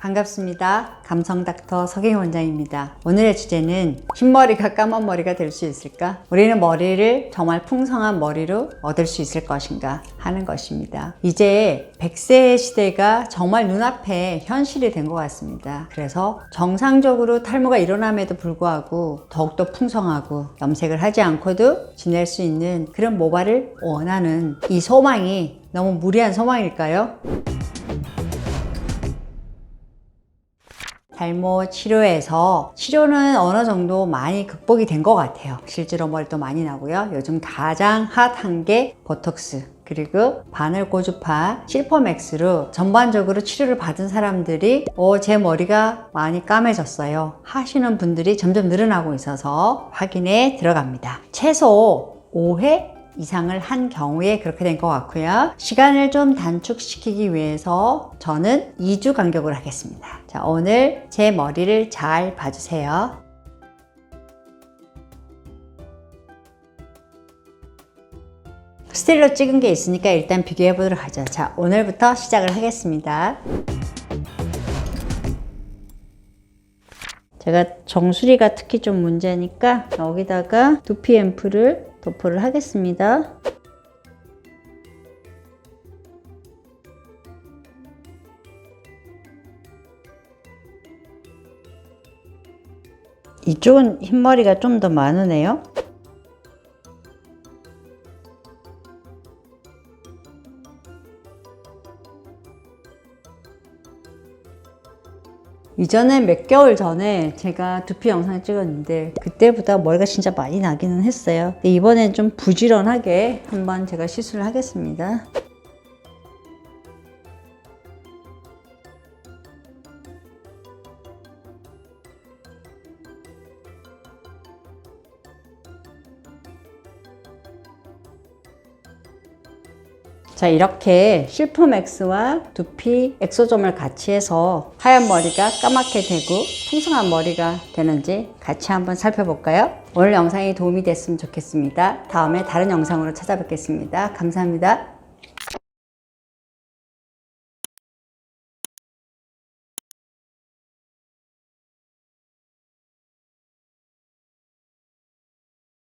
반갑습니다. 감성 닥터 서경 원장입니다. 오늘의 주제는 흰머리가 까만 머리가 될 수 있을까? 우리는 머리를 정말 풍성한 머리로 얻을 수 있을 것인가 하는 것입니다. 이제 100세 시대가 정말 눈앞에 현실이 된 것 같습니다. 그래서 정상적으로 탈모가 일어남에도 불구하고 더욱더 풍성하고 염색을 하지 않고도 지낼 수 있는 그런 모발을 원하는 이 소망이 너무 무리한 소망일까요? 탈모 치료에서 치료는 어느 정도 많이 극복이 된 것 같아요. 실제로 머리도 많이 나고요. 요즘 가장 핫한 게 보톡스. 그리고 바늘 고주파 실퍼맥스로 전반적으로 치료를 받은 사람들이 어, 제 머리가 많이 까매졌어요. 하시는 분들이 점점 늘어나고 있어서 확인에 들어갑니다. 최소 5회 이상을 한 경우에 그렇게 된 것 같고요. 시간을 좀 단축시키기 위해서 저는 2주 간격으로 하겠습니다. 자, 오늘 제 머리를 잘 봐주세요. 스틸로 찍은 게 있으니까 일단 비교해 보도록 하죠. 자, 오늘부터 시작을 하겠습니다. 제가 정수리가 특히 좀 문제니까 여기다가 두피 앰플을 도포를 하겠습니다. 이쪽은 흰머리가 좀 더 많으네요. 이전에 몇 개월 전에 제가 두피 영상을 찍었는데 그때보다 머리가 진짜 많이 나기는 했어요. 이번엔 좀 부지런하게 한번 제가 시술을 하겠습니다. 자 이렇게 실프맥스와 두피 엑소점을 같이 해서 하얀 머리가 까맣게 되고 풍성한 머리가 되는지 같이 한번 살펴볼까요? 오늘 영상이 도움이 됐으면 좋겠습니다. 다음에 다른 영상으로 찾아뵙겠습니다. 감사합니다.